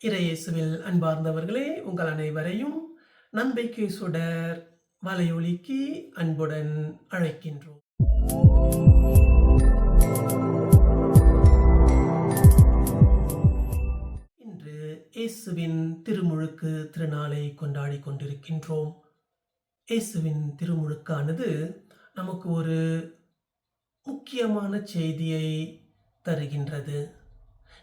இறையேசுவில் அன்பார்ந்தவர்களே உங்கள் அனைவரையும் நம்பிக்கை சுடர் வலையொலிக்கு அன்புடன் அழைக்கின்றோம். இன்று இயேசுவின் திருமுழுக்கு திருநாளை கொண்டாடி கொண்டிருக்கின்றோம். இயேசுவின் திருமுழுக்கானது நமக்கு ஒரு முக்கியமான செய்தியை தருகின்றது.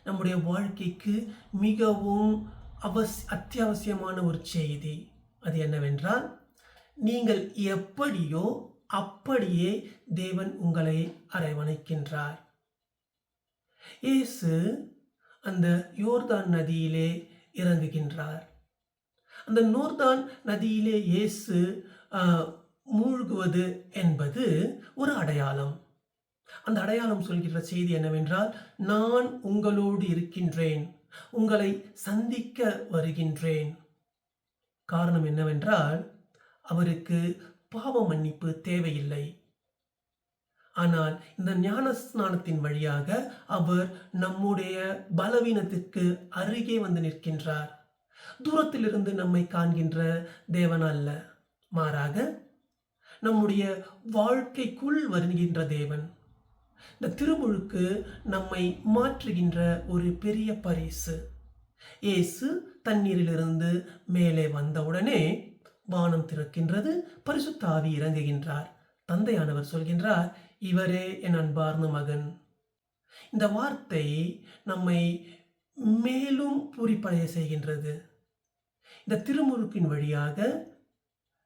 நம்முடைய வாழ்க்கைக்கு மிகவும் அவஸ் அத்தியாவசியமான ஒரு செய்தி. அது என்னவென்றால் நீங்கள் எப்படியோ அப்படியே தேவன் உங்களை அரவணைக்கின்றார். இயேசு அந்த யோர்தான் நதியிலே இறங்குகின்றார். அந்த நோர்தான் நதியிலே இயேசு ஆஹ், மூழ்குவது என்பது ஒரு அடையாளம். அந்த அடையாளம் சொல்கின்ற செய்தி என்னவென்றால் நான் உங்களோடு இருக்கின்றேன். உங்களை சந்திக்க வருகின்றேன். காரணம் என்னவென்றால் அவருக்கு பாவ மன்னிப்பு தேவையில்லை. ஆனால் இந்த ஞான ஸ்நானத்தின் வழியாக அவர் நம்முடைய பலவீனத்திற்கு அருகே வந்து நிற்கின்றார். தூரத்திலிருந்து நம்மை காண்கின்ற தேவன் அல்ல. மாறாக நம்முடைய வாழ்க்கைக்குள் வருகின்ற தேவன். இந்த திருமுழுக்கு நம்மை மாற்றுகின்ற ஒரு பெரிய பரிசு. இயேசு தண்ணீரிலிருந்து மேலே வந்தவுடனே வானம் திறக்கின்றது பரிசுத்தாவி இறங்குகின்றார். தந்தையானவர் சொல்கின்றார் இவரே என் அன்பார்ந்த மகன். இந்த வார்த்தை நம்மை மேலும் பூரிப்படைய செய்கின்றது. இந்த திருமுழுக்கின் வழியாக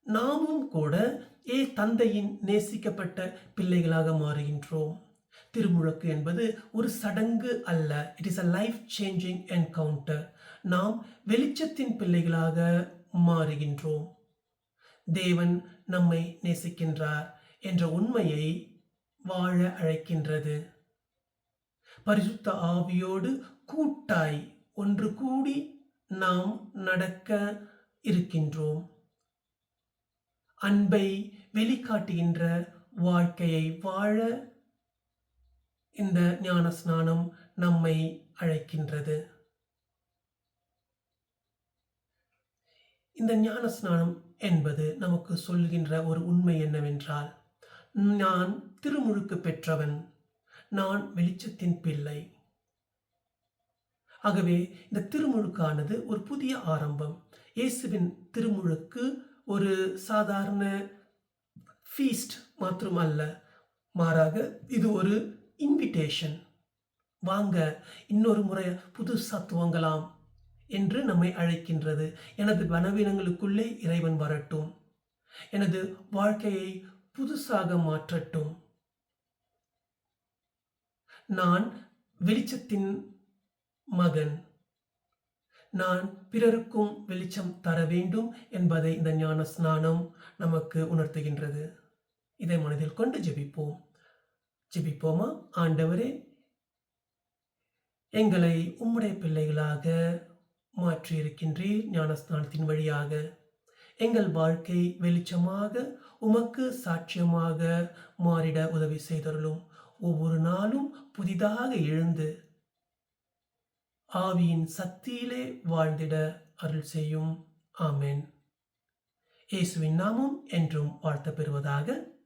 நாமும் கூட ஏ தந்தையின் நேசிக்கப்பட்ட பிள்ளைகளாக மாறுகின்றோம். திருமுழக்கு என்பது ஒரு சடங்கு அல்ல. It is a life changing encounter நாம் வெளிச்சத்தின் பிள்ளைகளாக மாறுகின்றோம். தேவன் நம்மை நேசிக்கின்றார் என்ற உண்மையை வாழ அழைக்கின்றது. பரிசுத்த ஆவியோடு கூட்டாய் ஒன்று கூடி நாம் நடக்க இருக்கின்றோம். அன்பை வெளிக்காட்டுகின்ற வாழ்க்கையை வாழ இந்த ஞான ஸ்நானம் நம்மை அழைக்கின்றது. இந்த ஞான ஸ்நானம் என்பது நமக்கு சொல்கின்ற ஒரு உண்மை என்னவென்றால் நான் திருமுழுக்கு பெற்றவன் நான் வெளிச்சத்தின் பிள்ளை. ஆகவே இந்த திருமுழுக்கானது ஒரு புதிய ஆரம்பம். இயேசுவின் திருமுழுக்கு ஒரு சாதாரண ஃபீஸ்ட் மாத்திரமல்ல. மாறாக இது ஒரு இன்விடேஷன் வாங்க இன்னொரு முறை புது துவங்கலாம் என்று நம்மை அழைக்கின்றது. எனது பலவீனங்களுக்குள்ளே இறைவன் வரட்டும். எனது வாழ்க்கையை புதுசாக மாற்றட்டும். நான் வெளிச்சத்தின் மகன். நான் பிறருக்கும் வெளிச்சம் தர வேண்டும் என்பதை இந்த ஞான ஸ்நானம் நமக்கு உணர்த்துகின்றது. இதை மனதில் கொண்டு ஜெபிப்போம். ஜெபிப்போமா? ஆண்டவரே எங்களை உம்முடைய பிள்ளைகளாக மாற்றியிருக்கின்றீர் ஞானஸ்நானத்தின் வழியாக. எங்கள் வாழ்க்கை வெளிச்சமாக உமக்கு சாட்சியமாக மாறிட உதவி செய்தருளும். ஒவ்வொரு நாளும் புதிதாக எழுந்து ஆவியின் சக்தியிலே வாழ்ந்திட அருள் செய்யும். ஆமேன். இயேசுவின் நாமம் என்றும் வாழ்த்த பெறுவதாக